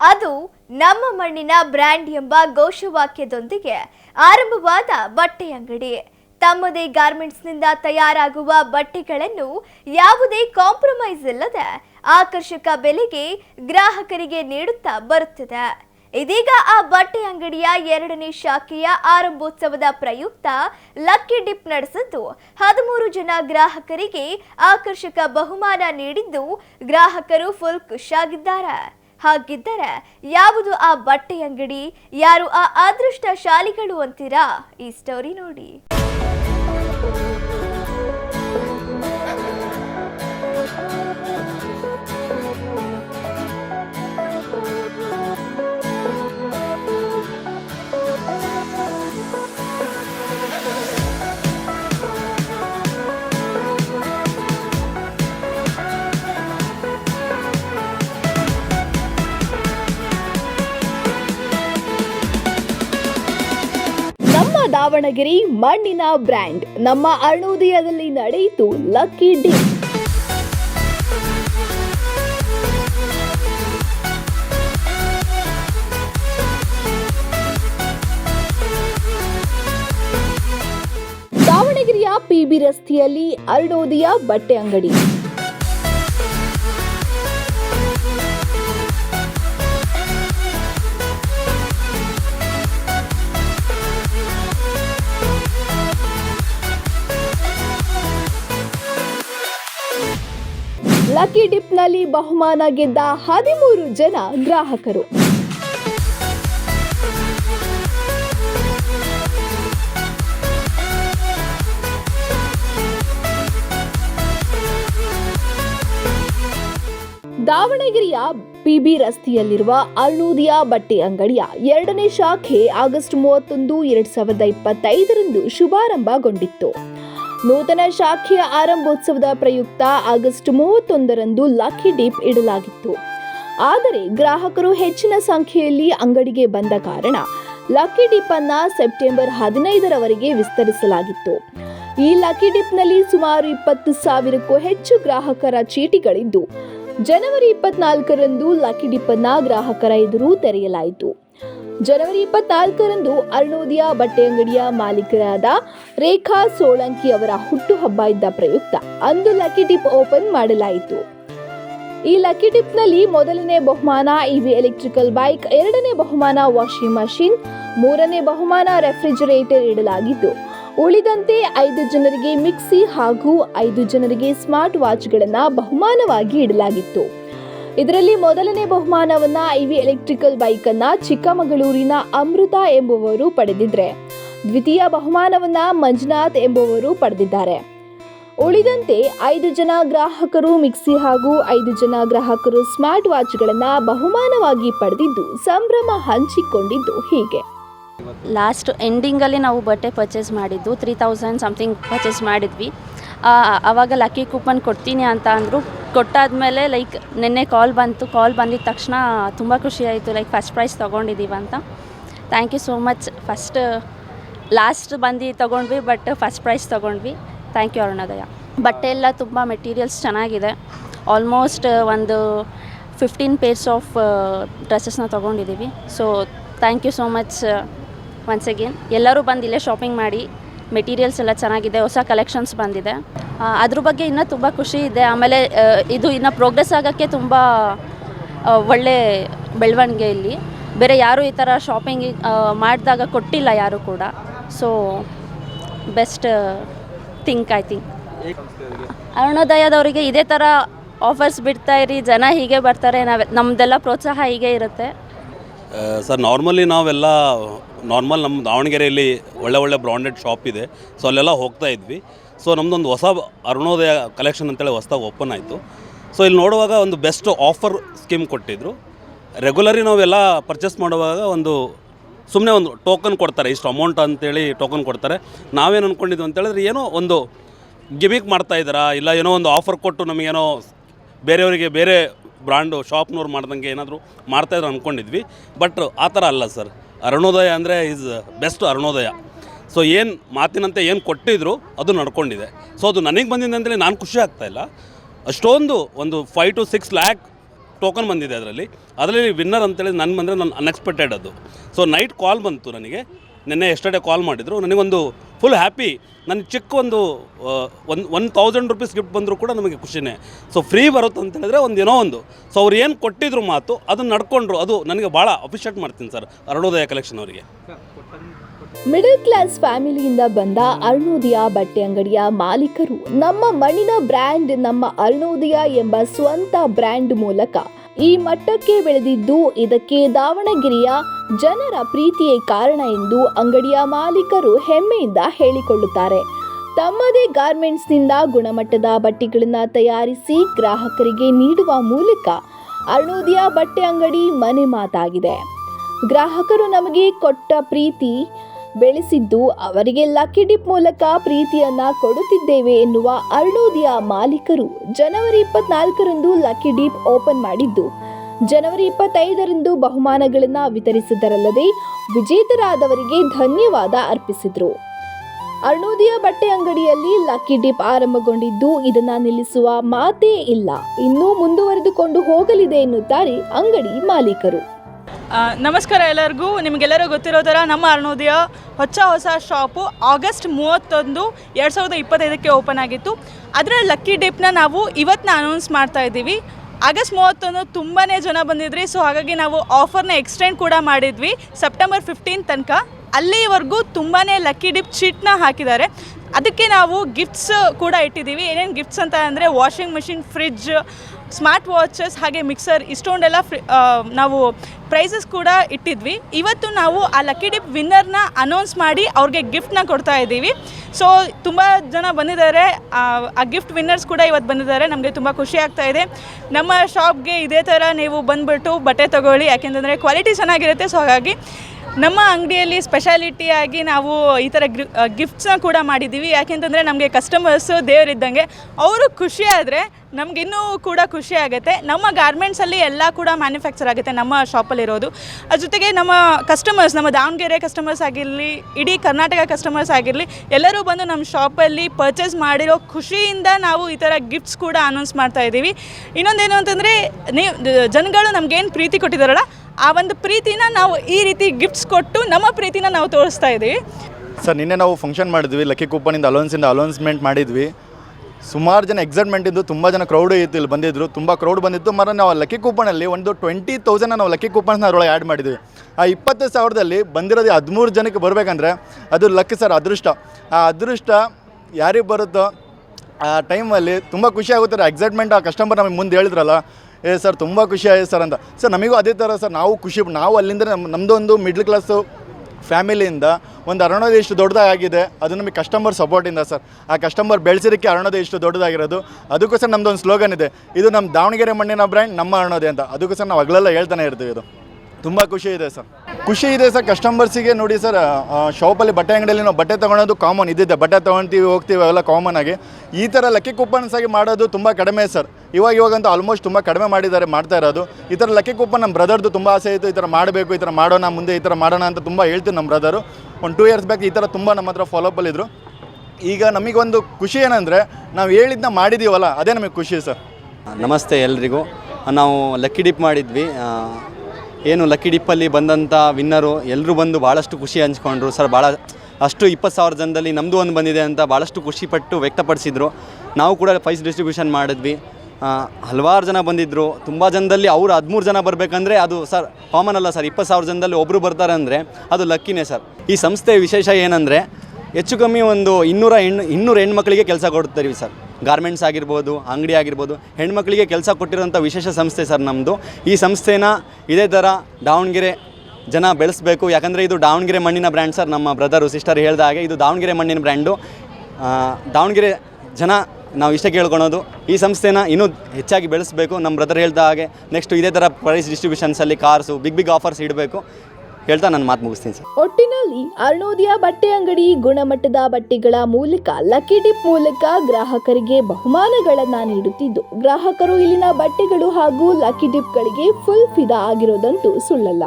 ಅದು ನಮ್ಮ ಮಣ್ಣಿನ ಬ್ರ್ಯಾಂಡ್ ಎಂಬ ಘೋಷವಾಕ್ಯದೊಂದಿಗೆ ಆರಂಭವಾದ ಬಟ್ಟೆ ಅಂಗಡಿ ತಮ್ಮದೇ ಗಾರ್ಮೆಂಟ್ಸ್ನಿಂದ ತಯಾರಾಗುವ ಬಟ್ಟೆಗಳನ್ನು ಯಾವುದೇ ಕಾಂಪ್ರಮೈಸ್ ಇಲ್ಲದೆ ಆಕರ್ಷಕ ಬೆಲೆಗೆ ಗ್ರಾಹಕರಿಗೆ ನೀಡುತ್ತಾ ಬರುತ್ತಿದೆ. ಇದೀಗ ಆ ಬಟ್ಟೆ ಅಂಗಡಿಯ ಎರಡನೇ ಶಾಖೆಯ ಆರಂಭೋತ್ಸವದ ಪ್ರಯುಕ್ತ ಲಕ್ಕಿ ಡಿಪ್ ನಡೆಸಿದ್ದು, ಹದಿಮೂರು ಜನ ಗ್ರಾಹಕರಿಗೆ ಆಕರ್ಷಕ ಬಹುಮಾನ ನೀಡಿದ್ದು ಗ್ರಾಹಕರು ಫುಲ್ ಖುಷಿಯಾಗಿದ್ದಾರೆ. ಹಾಗಿದ್ದರೆ ಯಾವುದು ಆ ಬಟ್ಟೆ ಅಂಗಡಿ ಯಾರು ಆ ಅದೃಷ್ಟ ಶಾಲಿಗಳು ಅಂತೀರಾ? ಈ ಸ್ಟೋರಿ ನೋಡಿ. ದಾವಣಗೆರೆ ಮಣ್ಣಿನ ಬ್ರ್ಯಾಂಡ್. ನಮ್ಮ ಅರುಣೋದಯದಲ್ಲಿ ನಡೆಯಿತು ಲಕ್ಕಿ ಡಿ. ದಾವಣಗೆರೆಯ ಪಿಬಿ ರಸ್ತೆಯಲ್ಲಿ ಅರುಣೋದಯ ಬಟ್ಟೆ ಅಂಗಡಿ. ಲಕ್ಕಿ ಡಿಪ್ನಲ್ಲಿ ಬಹುಮಾನ ಗೆದ್ದ ಹದಿಮೂರು ಜನ ಗ್ರಾಹಕರು. ದಾವಣಗೆರೆಯ ಪಿಬಿ ರಸ್ತೆಯಲ್ಲಿರುವ ಅರುಣೋದಯ ಬಟ್ಟೆ ಅಂಗಡಿಯ ಎರಡನೇ ಶಾಖೆ ಆಗಸ್ಟ್ ಮೂವತ್ತೊಂದು, ಎರಡ್ ಸಾವಿರದ ಇಪ್ಪತ್ತೈದರಂದು ಶುಭಾರಂಭಗೊಂಡಿತ್ತು. ನೂತನ ಶಾಖೆಯ ಆರಂಭೋತ್ಸವದ ಪ್ರಯುಕ್ತ ಆಗಸ್ಟ್ ಮೂವತ್ತೊಂದರಂದು ಲಕ್ಕಿ ಡೀಪ್ ಇಡಲಾಗಿತ್ತು. ಆದರೆ ಗ್ರಾಹಕರು ಹೆಚ್ಚಿನ ಸಂಖ್ಯೆಯಲ್ಲಿ ಅಂಗಡಿಗೆ ಬಂದ ಕಾರಣ ಲಕ್ಕಿ ಡಿಪ್ ಅನ್ನ ಸೆಪ್ಟೆಂಬರ್ ಹದಿನೈದರವರೆಗೆ ವಿಸ್ತರಿಸಲಾಗಿತ್ತು. ಈ ಲಕ್ಕಿ ಡಿಪ್ನಲ್ಲಿ ಸುಮಾರು ಇಪ್ಪತ್ತು ಸಾವಿರಕ್ಕೂ ಹೆಚ್ಚು ಗ್ರಾಹಕರ ಚೀಟಿಗಳಿದ್ದು, ಜನವರಿ ಇಪ್ಪತ್ನಾಲ್ಕರಂದು ಲಕ್ಕಿ ಡಿಪ್ ಅನ್ನ ಗ್ರಾಹಕರ ಎದುರು ತೆರೆಯಲಾಯಿತು. ಜನವರಿ ಇಪ್ಪತ್ನಾಲ್ಕರಂದು ಅರುಣೋದಯ ಬಟ್ಟೆ ಅಂಗಡಿಯ ಮಾಲೀಕರಾದ ರೇಖಾ ಸೋಳಂಕಿ ಅವರ ಹುಟ್ಟುಹಬ್ಬ ಇದ್ದ ಪ್ರಯುಕ್ತ. ಅಂದು ಲಕ್ಕಿ ಟಿಪ್ ಓಪನ್ ಮಾಡಲಾಯಿತು. ಈ ಲಕ್ಕಿ ಟಿಪ್ನಲ್ಲಿ ಮೊದಲನೇ ಬಹುಮಾನ ಇವಿ ಎಲೆಕ್ಟ್ರಿಕಲ್ ಬೈಕ್, ಎರಡನೇ ಬಹುಮಾನ ವಾಷಿಂಗ್ ಮಷಿನ್, ಮೂರನೇ ಬಹುಮಾನ ರೆಫ್ರಿಜರೇಟರ್ ಇಡಲಾಗಿದ್ದು ಉಳಿದಂತೆ ಐದು ಜನರಿಗೆ ಮಿಕ್ಸಿ ಹಾಗೂ ಐದು ಜನರಿಗೆ ಸ್ಮಾರ್ಟ್ ವಾಚ್ಗಳನ್ನು ಬಹುಮಾನವಾಗಿ ಇಡಲಾಗಿತ್ತು. ಇದರಲ್ಲಿ ಮೊದಲನೇ ಬಹುಮಾನವನ್ನ ಇವಿ ಎಲೆಕ್ಟ್ರಿಕಲ್ ಬೈಕ್ ಅನ್ನ ಚಿಕ್ಕಮಗಳೂರಿನ ಅಮೃತ ಎಂಬುವರು ಪಡೆದಿದ್ರೆ, ದ್ವಿತೀಯ ಬಹುಮಾನವನ್ನ ಮಂಜುನಾಥ್ ಎಂಬುವರು ಪಡೆದಿದ್ದಾರೆ. ಉಳಿದಂತೆ ಐದು ಜನ ಗ್ರಾಹಕರು ಮಿಕ್ಸಿ ಹಾಗೂ ಐದು ಜನ ಗ್ರಾಹಕರು ಸ್ಮಾರ್ಟ್ ವಾಚ್ಗಳನ್ನು ಬಹುಮಾನವಾಗಿ ಪಡೆದಿದ್ದು, ಸಂಭ್ರಮ ಹಂಚಿಕೊಂಡಿದ್ದು ಹೀಗೆ. ಲಾಸ್ಟ್ ಎಂಡಿಂಗಲ್ಲಿ ನಾವು ಬಟ್ಟೆ ಪರ್ಚೇಸ್ ಮಾಡಿದ್ದು ತ್ರೀ ತೌಸಂಡ್ ಸಮಥಿಂಗ್ ಪರ್ಚೇಸ್ ಮಾಡಿದ್ವಿ. ಆವಾಗ ಲಕ್ಕಿ ಕೂಪನ್ ಕೊಡ್ತೀನಿ ಅಂತ ಅಂದರು. ಕೊಟ್ಟಾದಮೇಲೆ ಲೈಕ್ ನಿನ್ನೆ ಕಾಲ್ ಬಂತು. ಕಾಲ್ ಬಂದಿದ ತಕ್ಷಣ ತುಂಬ ಖುಷಿ ಆಯಿತು. ಲೈಕ್ ಫಸ್ಟ್ ಪ್ರೈಸ್ ತೊಗೊಂಡಿದ್ದೀವಿ ಅಂತ thank you so much first last ಬಂದು ತೊಗೊಂಡ್ವಿ ಬಟ್ ಫಸ್ಟ್ ಪ್ರೈಸ್ ತೊಗೊಂಡ್ವಿ. Thank you Arunodaya. ಬಟ್ಟೆ ಎಲ್ಲ ತುಂಬ ಮೆಟೀರಿಯಲ್ಸ್ ಚೆನ್ನಾಗಿದೆ. ಆಲ್ಮೋಸ್ಟ್ ಒಂದು ಫಿಫ್ಟೀನ್ ಪೇರ್ಸ್ ಆಫ್ ಡ್ರೆಸ್ಸಸ್ನ ತೊಗೊಂಡಿದ್ದೀವಿ so thank you so much once again ಎಲ್ಲರೂ ಬಂದು ಇಲ್ಲೇ ಶಾಪಿಂಗ್ ಮಾಡಿ. ಮೆಟೀರಿಯಲ್ಸ್ ಎಲ್ಲ ಚೆನ್ನಾಗಿದೆ, ಹೊಸ ಕಲೆಕ್ಷನ್ಸ್ ಬಂದಿದೆ. ಅದ್ರ ಬಗ್ಗೆ ಇನ್ನೂ ತುಂಬ ಖುಷಿ ಇದೆ. ಆಮೇಲೆ ಇದು ಇನ್ನು ಪ್ರೋಗ್ರೆಸ್ ಆಗೋಕ್ಕೆ ತುಂಬ ಒಳ್ಳೆ ಬೆಳವಣಿಗೆ ಇಲ್ಲಿ. ಬೇರೆ ಯಾರೂ ಈ ಥರ ಶಾಪಿಂಗ್ ಮಾಡಿದಾಗ ಕೊಟ್ಟಿಲ್ಲ ಯಾರು ಕೂಡ. So best think I think ಅರುಣೋದಯದವರಿಗೆ ಇದೇ ಥರ ಆಫರ್ಸ್ ಬಿಡ್ತಾ ಇರಿ. ಜನ ಹೀಗೆ ಬರ್ತಾರೆ. ನಾವೆ ನಮ್ಮದೆಲ್ಲ ಪ್ರೋತ್ಸಾಹ ಹೀಗೆ ಇರುತ್ತೆ. ಸರ್ ನಾರ್ಮಲಿ ನಾವೆಲ್ಲ ನಾರ್ಮಲ್ ನಮ್ಮ ದಾವಣಗೆರೆಯಲ್ಲಿ ಒಳ್ಳೆ ಒಳ್ಳೆ ಬ್ರಾಂಡೆಡ್ ಶಾಪ್ ಇದೆ. ಸೊ ಅಲ್ಲೆಲ್ಲ ಹೋಗ್ತಾ ಇದ್ವಿ. ಸೊ ನಮ್ಮದೊಂದು ಹೊಸ ಅರುಣೋದಯ ಕಲೆಕ್ಷನ್ ಅಂತೇಳಿ ಹೊಸದಾಗಿ ಓಪನ್ ಆಯಿತು. ಸೊ ಇಲ್ಲಿ ನೋಡುವಾಗ ಒಂದು ಬೆಸ್ಟ್ ಆಫರ್ ಸ್ಕೀಮ್ ಕೊಟ್ಟಿದ್ದರು ರೆಗ್ಯುಲರಿ ನಾವೆಲ್ಲ ಪರ್ಚೇಸ್ ಮಾಡುವಾಗ ಒಂದು ಸುಮ್ಮನೆ ಒಂದು ಟೋಕನ್ ಕೊಡ್ತಾರೆ. ಇಷ್ಟು ಅಮೌಂಟ್ ಅಂತೇಳಿ ಟೋಕನ್ ಕೊಡ್ತಾರೆ. ನಾವೇನು ಅಂದ್ಕೊಂಡಿದ್ವಿ ಅಂತೇಳಿದ್ರೆ ಏನೋ ಒಂದು ಗಿಮಿಕ್ ಮಾಡ್ತಾ ಇದ್ದಾರಾ? ಇಲ್ಲ ಏನೋ ಒಂದು ಆಫರ್ ಕೊಟ್ಟು ನಮಗೇನೋ ಬೇರೆಯವರಿಗೆ ಬೇರೆ ಬ್ರ್ಯಾಂಡು ಶಾಪ್ನವ್ರು ಮಾಡ್ದಂಗೆ ಏನಾದರೂ ಮಾಡ್ತಾಯಿದ್ರು ಅಂದ್ಕೊಂಡಿದ್ವಿ ಬಟ್ ಆ ಥರ ಅಲ್ಲ ಸರ್. ಅರುಣೋದಯ ಅಂದರೆ ಈಸ್ ಬೆಸ್ಟ್ ಅರುಣೋದಯ. ಸೊ ಏನು ಮಾತಿನಂತೆ ಏನು ಕೊಟ್ಟಿದ್ರು ಅದು ನಡ್ಕೊಂಡಿದೆ. ಸೊ ಅದು ನನಗೆ ಬಂದಿದೆ ಅಂದರೆ ನಾನು ಖುಷಿ ಆಗ್ತಾಯಿಲ್ಲ ಅಷ್ಟೊಂದು ಒಂದು five to six lakh token ಬಂದಿದೆ ಅದರಲ್ಲಿ. ಅದರಲ್ಲಿ ವಿನ್ನರ್ ಅಂತೇಳಿ ನನ್ನ ಬಂದರೆ ನನ್ನ ಅನ್ಎಕ್ಸ್ಪೆಕ್ಟೆಡ್ ಅದು. ಸೊ ನೈಟ್ ಕಾಲ್ ಬಂತು ನನಗೆ. ನಿನ್ನೆ ಎಷ್ಟೇ ಕಾಲ್ ಮಾಡಿದರು. ನನಗೊಂದು ಫುಲ್ ಹ್ಯಾಪಿ ನನ್ನ ಚಿಕ್ಕ ಒಂದು ಒಂದು ಒನ್ ತೌಸಂಡ್ ರುಪೀಸ್ ಗಿಫ್ಟ್ ಬಂದರೂ ಕೂಡ ನಮಗೆ ಖುಷಿನೇ. ಸೊ ಫ್ರೀ ಬರುತ್ತೆ ಅಂತ ಹೇಳಿದ್ರೆ ಒಂದು ಏನೋ ಒಂದು. ಸೊ ಅವ್ರು ಏನು ಕೊಟ್ಟಿದ್ರು ಮಾತು ಅದನ್ನು ನಡ್ಕೊಂಡ್ರು. ಅದು ನನಗೆ ಭಾಳ ಅಪ್ರಿಷಿಯೇಟ್ ಮಾಡ್ತೀನಿ ಸರ್ ಅರುಣೋದಯ ಕಲೆಕ್ಷನ್ ಅವರಿಗೆ. ಮಿಡಲ್ ಕ್ಲಾಸ್ ಫ್ಯಾಮಿಲಿಯಿಂದ ಬಂದ ಅರುಣೋದಯ ಬಟ್ಟೆ ಅಂಗಡಿಯ ಮಾಲೀಕರು ನಮ್ಮ ಮಣ್ಣಿನ ಬ್ರ್ಯಾಂಡ್ ನಮ್ಮ ಅರುಣೋದಯ ಎಂಬ ಸ್ವಂತ ಬ್ರ್ಯಾಂಡ್ ಮೂಲಕ ಈ ಮಟ್ಟಕ್ಕೆ ಬೆಳೆದಿದ್ದು ಇದಕ್ಕೆ ದಾವಣಗೆರೆಯ ಜನರ ಪ್ರೀತಿಯೇ ಕಾರಣ ಎಂದು ಅಂಗಡಿಯ ಮಾಲೀಕರು ಹೆಮ್ಮೆಯಿಂದ ಹೇಳಿಕೊಳ್ಳುತ್ತಾರೆ. ತಮ್ಮದೇ ಗಾರ್ಮೆಂಟ್ಸ್ನಿಂದ ಗುಣಮಟ್ಟದ ಬಟ್ಟೆಗಳನ್ನು ತಯಾರಿಸಿ ಗ್ರಾಹಕರಿಗೆ ನೀಡುವ ಮೂಲಕ ಅರುಣೋದಯ ಬಟ್ಟೆ ಅಂಗಡಿ ಮನೆ ಮಾತಾಗಿದೆ. ಗ್ರಾಹಕರು ನಮಗೆ ಕೊಟ್ಟ ಪ್ರೀತಿ ಬೆಳೆಸಿದ್ದು ಅವರಿಗೆ ಲಕ್ಕಿ ಡಿಪ್ ಮೂಲಕ ಪ್ರೀತಿಯನ್ನ ಕೊಡುತ್ತಿದ್ದೇವೆ ಎನ್ನುವ ಅರುಣೋದಯ ಮಾಲೀಕರು ಜನವರಿ ಇಪ್ಪತ್ನಾಲ್ಕರಂದು ಲಕ್ಕಿ ಡಿಪ್ ಓಪನ್ ಮಾಡಿದ್ದು ಜನವರಿ ಇಪ್ಪತ್ತೈದರಂದು ಬಹುಮಾನಗಳನ್ನು ವಿತರಿಸಿದರಲ್ಲದೆ ವಿಜೇತರಾದವರಿಗೆ ಧನ್ಯವಾದ ಅರ್ಪಿಸಿದರು. ಅರುಣೋದಯ ಬಟ್ಟೆ ಅಂಗಡಿಯಲ್ಲಿ ಲಕ್ಕಿ ಡಿಪ್ ಆರಂಭಗೊಂಡಿದ್ದು ಇದನ್ನ ನಿಲ್ಲಿಸುವ ಮಾತೇ ಇಲ್ಲ. ಇನ್ನೂ ಮುಂದುವರೆದುಕೊಂಡು ಹೋಗಲಿದೆ ಎನ್ನುತ್ತಾರೆ ಅಂಗಡಿ ಮಾಲೀಕರು. ನಮಸ್ಕಾರ ಎಲ್ಲರಿಗೂ. ನಿಮಗೆಲ್ಲರೂ ಗೊತ್ತಿರೋ ಥರ ನಮ್ಮ ಅರ್ಣೋದಯ ಹೊಸ ಹೊಸ ಶಾಪು ಆಗಸ್ಟ್ ಮೂವತ್ತೊಂದು ಎರಡು ಸಾವಿರದ ಇಪ್ಪತ್ತೈದಕ್ಕೆ ಓಪನ್ ಆಗಿತ್ತು. ಅದರ ಲಕ್ಕಿ ಡಿಪ್ನ ನಾವು ಇವತ್ತನ್ನ ಅನೌನ್ಸ್ ಮಾಡ್ತಾ ಇದ್ದೀವಿ. ಆಗಸ್ಟ್ ಮೂವತ್ತೊಂದು ತುಂಬಾ ಜನ ಬಂದಿದ್ರಿ. ಸೊ ಹಾಗಾಗಿ ನಾವು ಆಫರ್ನ ಎಕ್ಸ್ಟೆಂಡ್ ಕೂಡ ಮಾಡಿದ್ವಿ. ಸೆಪ್ಟೆಂಬರ್ ಫಿಫ್ಟೀನ್ ತನಕ. ಅಲ್ಲಿವರೆಗೂ ತುಂಬಾ ಲಕ್ಕಿ ಡಿಪ್ ಚೀಟ್ನ ಹಾಕಿದ್ದಾರೆ. ಅದಕ್ಕೆ ನಾವು ಗಿಫ್ಟ್ಸ್ ಕೂಡ ಇಟ್ಟಿದ್ದೀವಿ. ಏನೇನು ಗಿಫ್ಟ್ಸ್ ಅಂತ ಅಂದರೆ washing machine fridge smart watches ಹಾಗೆ ಮಿಕ್ಸರ್ ಇಷ್ಟೊಂದೆಲ್ಲ ನಾವು ಪ್ರೈಸಸ್ ಕೂಡ ಇಟ್ಟಿದ್ವಿ. ಇವತ್ತು ನಾವು ಆ ಲಕ್ಕಿ ಡಿಪ್ ವಿನ್ನರ್ನ ಅನೌನ್ಸ್ ಮಾಡಿ ಅವ್ರಿಗೆ ಗಿಫ್ಟ್ನ ಕೊಡ್ತಾ ಇದ್ದೀವಿ. ಸೊ ತುಂಬ ಜನ ಬಂದಿದ್ದಾರೆ. ಆ ಗಿಫ್ಟ್ ವಿನ್ನರ್ಸ್ ಕೂಡ ಇವತ್ತು ಬಂದಿದ್ದಾರೆ. ನಮಗೆ ತುಂಬ ಖುಷಿ ಆಗ್ತಾ ಇದೆ. ನಮ್ಮ ಶಾಪ್ಗೆ ಇದೇ ಥರ ನೀವು ಬಂದುಬಿಟ್ಟು ಬಟ್ಟೆ ತೊಗೊಳ್ಳಿ. ಯಾಕೆಂತಂದರೆ ಕ್ವಾಲಿಟಿ ಚೆನ್ನಾಗಿರುತ್ತೆ. ಸೊ ಹಾಗಾಗಿ ನಮ್ಮ ಅಂಗಡಿಯಲ್ಲಿ ಸ್ಪೆಷಾಲಿಟಿಯಾಗಿ ನಾವು ಈ ಥರ ಗಿಫ್ಟ್ಸ್ನ ಕೂಡ ಮಾಡಿದ್ದೀವಿ. ಯಾಕೆಂತಂದರೆ ನಮಗೆ ಕಸ್ಟಮರ್ಸು ದೇವರಿದ್ದಂಗೆ. ಅವರು ಖುಷಿಯಾದರೆ ಆದರೆ ನಮ್ಗೆ ಇನ್ನೂ ಕೂಡ ಖುಷಿ ಆಗುತ್ತೆ. ನಮ್ಮ ಗಾರ್ಮೆಂಟ್ಸಲ್ಲಿ ಎಲ್ಲ ಕೂಡ ಮ್ಯಾನುಫ್ಯಾಕ್ಚರ್ ಆಗುತ್ತೆ ನಮ್ಮ ಶಾಪಲ್ಲಿರೋದು ಅದ್ರ ಜೊತೆಗೆ ನಮ್ಮ ಕಸ್ಟಮರ್ಸ್ ನಮ್ಮ ದಾವಣಗೆರೆ ಕಸ್ಟಮರ್ಸ್ ಆಗಿರಲಿ, ಇಡೀ ಕರ್ನಾಟಕ ಕಸ್ಟಮರ್ಸ್ ಆಗಿರಲಿ, ಎಲ್ಲರೂ ಬಂದು ನಮ್ಮ ಶಾಪಲ್ಲಿ ಪರ್ಚೇಸ್ ಮಾಡಿರೋ ಖುಷಿಯಿಂದ ನಾವು ಈ ಥರ ಗಿಫ್ಟ್ಸ್ ಕೂಡ ಅನೌನ್ಸ್ ಮಾಡ್ತಾ ಇದ್ದೀವಿ ಇನ್ನೊಂದೇನು ಅಂತಂದರೆ ನೀವು, ಜನಗಳು ನಮಗೇನು ಪ್ರೀತಿ ಕೊಟ್ಟಿದ್ದಾರಲ್ಲ ಆ ಒಂದು ಪ್ರೀತಿನ ನಾವು ಈ ರೀತಿ ಗಿಫ್ಟ್ಸ್ ಕೊಟ್ಟು ನಮ್ಮ ಪ್ರೀತಿನ ನಾವು ತೋರಿಸ್ತಾ ಇದ್ದೀವಿ. ಸರ್, ನಿನ್ನೆ ನಾವು ಫಂಕ್ಷನ್ ಮಾಡಿದ್ವಿ ಲಕ್ಕಿ ಕೂಪನಿಂದ ಅಲೌನ್ಸಿಂದ ಅಲೌನ್ಸ್ಮೆಂಟ್ ಮಾಡಿದ್ವಿ. ಸುಮಾರು ಜನ ಎಕ್ಸೈಟ್ಮೆಂಟ್ ಇದ್ದು ತುಂಬ ಜನ ಕ್ರೌಡ್ ಇತ್ತು, ಇಲ್ಲಿ ಬಂದಿದ್ದರು ತುಂಬ ಕ್ರೌಡ್ ಬಂದಿತ್ತು ಮರ ನಾವು ಲಕ್ಕಿ ಕೂಪನಲ್ಲಿ ಒಂದು ಟ್ವೆಂಟಿ ತೌಸಂಡ್ ನಾವು ಲಕ್ಕಿ ಕೂಪನ್ಸ್ನ ಅದರೊಳಗೆ ಆ್ಯಡ್ ಮಾಡಿದ್ವಿ. ಆ ಇಪ್ಪತ್ತು ಸಾವಿರದಲ್ಲಿ ಬಂದಿರೋದು ಹದಿಮೂರು ಜನಕ್ಕೆ ಬರಬೇಕಂದ್ರೆ ಅದು ಲಕ್ ಸರ್ ಅದೃಷ್ಟ. ಆ ಅದೃಷ್ಟ ಯಾರಿಗೆ ಬರುತ್ತೋ ಆ ಟೈಮಲ್ಲಿ ತುಂಬ ಖುಷಿ ಆಗುತ್ತೆ ಎಕ್ಸೈಟ್ಮೆಂಟ್ ಆ ಕಸ್ಟಮರ್ ನಮಗೆ ಮುಂದೆ ಹೇಳಿದ್ರಲ್ಲ ಏ, ಸರ್, ತುಂಬ ಖುಷಿ ಆಯ್ತು ಸರ್ ಅಂತ. ಸರ್, ನಮಗೂ ಅದೇ ಥರ ಸರ್, ನಾವು ಖುಷಿ, ನಾವು ಅಲ್ಲಿಂದ ನಮ್ಮ ನಮ್ಮದೊಂದು ಮಿಡ್ಲ್ ಕ್ಲಾಸು ಫ್ಯಾಮಿಲಿಯಿಂದ ಒಂದು ಅರುಣೋದಯ ಇಷ್ಟು ದೊಡ್ಡದಾಗಿದೆ. ಅದು ನಮಗೆ ಕಸ್ಟಮರ್ ಸಪೋರ್ಟಿಂದ ಸರ್. ಆ ಕಸ್ಟಮರ್ ಬೆಳೆಸಿದಕ್ಕೆ ಅರುಣೋದಯ ಇಷ್ಟು ದೊಡ್ಡದಾಗಿರೋದು. ಅದಕ್ಕೋಸ್ಕರ ನಮ್ಮದೊಂದು ಸ್ಲೋಗನ್ ಇದೆ. ಇದು ನಮ್ಮ ದಾವಣಗೆರೆ ಮಣ್ಣಿನ ಬ್ರ್ಯಾಂಡ್ ನಮ್ಮ ಅರುಣೋದಯ ಅಂತ. ಅದಕ್ಕೋಸ್ಕರ ನಾವು ಹಗಲೆಲ್ಲ ಹೇಳ್ತಾನೆ ಇರ್ತೀವಿ ಇದು. ತುಂಬ ಖುಷಿ ಇದೆ, ಸರ್. ಖುಷಿ ಇದೆ, ಸರ್. ಕಸ್ಟಮರ್ಸಿಗೆ ನೋಡಿ, ಸರ್ ಶಾಪಲ್ಲಿ ಬಟ್ಟೆ ಅಂಗಡಿಯಲ್ಲಿ ನಾವು ಬಟ್ಟೆ ತೊಗೊಳೋದು ಕಾಮನ್ ಇದ್ದಿದ್ದೆ. ಬಟ್ಟೆ ತೊಗೊಳ್ತೀವಿ, ಹೋಗ್ತೀವಿ, ಅವೆಲ್ಲ ಕಾಮನ್ ಆಗಿ. ಈ ಥರ ಲಕ್ಕಿ ಕೂಪನ್ಸ್ ಆಗಿ ಮಾಡೋದು ತುಂಬ ಕಡಿಮೆ, ಸರ್. ಇವಾಗ ಇವಾಗಂತೂ ಆಲ್ಮೋಸ್ಟ್ ತುಂಬ ಕಡಿಮೆ ಮಾಡಿದ್ದಾರೆ, ಮಾಡ್ತಾ ಇರೋದು. ಈ ಥರ ಲಕ್ಕಿ ಕೂಪನ್ ನಮ್ಮ ಬ್ರದರ್ದು ತುಂಬ ಆಸೆ ಇತ್ತು. ಈ ಥರ ಮಾಡಬೇಕು, ಈ ಥರ ಮಾಡೋಣ, ಮುಂದೆ ಈ ಥರ ಮಾಡೋಣ ಅಂತ ತುಂಬ ಹೇಳ್ತೀವಿ ನಮ್ಮ ಬ್ರದರು ಒಂದು ಟೂ ಇಯರ್ಸ್ ಬ್ಯಾಕ್ ಈ ಥರ ತುಂಬ ನಮ್ಮ ಹತ್ರ ಫಾಲೋಅಪ್ಪಲ್ಲಿದ್ದರು ಈಗ ನಮಗೊಂದು ಖುಷಿ ಏನಂದರೆ, ನಾವು ಹೇಳಿದ್ನ ಮಾಡಿದ್ದೀವಲ್ಲ ಅದೇ ನಮಗೆ ಖುಷಿ, ಸರ್. ನಮಸ್ತೆ ಎಲ್ರಿಗೂ. ನಾವು ಲಕ್ಕಿ ಡಿಪ್ ಮಾಡಿದ್ವಿ. ಏನು ಲಕ್ಕಿ ಡಿಪ್ಪಲ್ಲಿ ಬಂದಂಥ ವಿನ್ನರು ಎಲ್ಲರೂ ಬಂದು ಭಾಳಷ್ಟು ಖುಷಿ ಹಂಚ್ಕೊಂಡ್ರು. ಸರ್ ಭಾಳ ಅಷ್ಟು ಇಪ್ಪತ್ತು ಸಾವಿರ ಜನದಲ್ಲಿ ನಮ್ಮದು ಒಂದು ಬಂದಿದೆ ಅಂತ ಭಾಳಷ್ಟು ಖುಷಿಪಟ್ಟು ವ್ಯಕ್ತಪಡಿಸಿದ್ರು. ನಾವು ಕೂಡ ಪ್ರೈಸ್ ಡಿಸ್ಟ್ರಿಬ್ಯೂಷನ್ ಮಾಡಿದ್ವಿ. ಹಲವಾರು ಜನ ಬಂದಿದ್ದರು ತುಂಬ ಜನದಲ್ಲಿ ಅವರು ಹದಿಮೂರು ಜನ ಬರಬೇಕಂದ್ರೆ ಅದು ಸರ್ ಕಾಮನ್ ಅಲ್ಲ ಸರ್. ಇಪ್ಪತ್ತು ಸಾವಿರ ಜನದಲ್ಲಿ ಒಬ್ಬರು ಬರ್ತಾರೆ ಅಂದರೆ ಅದು ಲಕ್ಕಿನೇ ಸರ್. ಈ ಸಂಸ್ಥೆಯ ವಿಶೇಷ ಏನಂದರೆ, ಹೆಚ್ಚು ಕಮ್ಮಿ ಒಂದು ಇನ್ನೂರ ಹೆಣ್ಣು ಇನ್ನೂರು ಹೆಣ್ಮಕ್ಳಿಗೆ ಕೆಲಸ ಕೊಡ್ತೀವಿ ಸರ್. ಗಾರ್ಮೆಂಟ್ಸ್ ಆಗಿರ್ಬೋದು, ಅಂಗಡಿ ಆಗಿರ್ಬೋದು, ಹೆಣ್ಮಕ್ಳಿಗೆ ಕೆಲಸ ಕೊಟ್ಟಿರೋಂಥ ವಿಶೇಷ ಸಂಸ್ಥೆ ಸರ್ ನಮ್ಮದು ಈ ಸಂಸ್ಥೆನ ಇದೇ ಥರ ದಾವಣಗೆರೆ ಜನ ಬೆಳೆಸಬೇಕು. ಯಾಕಂದರೆ ಇದು ದಾವಣಗೆರೆ ಮಣ್ಣಿನ ಬ್ರ್ಯಾಂಡ್ ಸರ್ ನಮ್ಮ ಬ್ರದರು ಸಿಸ್ಟರ್ ಹೇಳಿದ ಹಾಗೆ ಇದು ದಾವಣಗೆರೆ ಮಣ್ಣಿನ ಬ್ರ್ಯಾಂಡು ದಾವಣಗೆರೆ ಜನ ನಾವು ಇಷ್ಟ ಕೇಳ್ಕೊಳೋದು. ಈ ಸಂಸ್ಥೆನ ಇನ್ನೂ ಹೆಚ್ಚಾಗಿ ಬೆಳೆಸಬೇಕು. ನಮ್ಮ ಬ್ರದರ್ ಹೇಳ್ದ ಹಾಗೆ ನೆಕ್ಸ್ಟ್ ಇದೇ ಥರ ಪ್ರೈಸ್ ಡಿಸ್ಟ್ರಿಬ್ಯೂಷನ್ಸಲ್ಲಿ ಕಾರ್ಸು ಬಿಗ್ ಬಿಗ್ ಆಫರ್ಸ್ ಇಡಬೇಕು. ಹೇಳ್ತಾ ನಾನು ಮಾತು ಮುಗಿಸ್ತೀನಿ ಸರ್. ಒಟ್ಟಿನಲ್ಲಿ ಅರ್ಣೋದಯ ಬಟ್ಟೆ ಅಂಗಡಿ ಗುಣಮಟ್ಟದ ಬಟ್ಟೆಗಳ ಮೂಲಕ ಲಕ್ಕಿ ಡಿಪ್ ಮೂಲಕ ಗ್ರಾಹಕರಿಗೆ ಬಹುಮಾನಗಳನ್ನ ನೀಡುತ್ತಿದ್ದು, ಗ್ರಾಹಕರು ಇಲ್ಲಿನ ಬಟ್ಟೆಗಳು ಹಾಗೂ ಲಕ್ಕಿ ಡಿಪ್ಗಳಿಗೆ ಫುಲ್ ಫಿದಾ ಆಗಿರೋದಂತೂ ಸುಳ್ಳಲ್ಲ.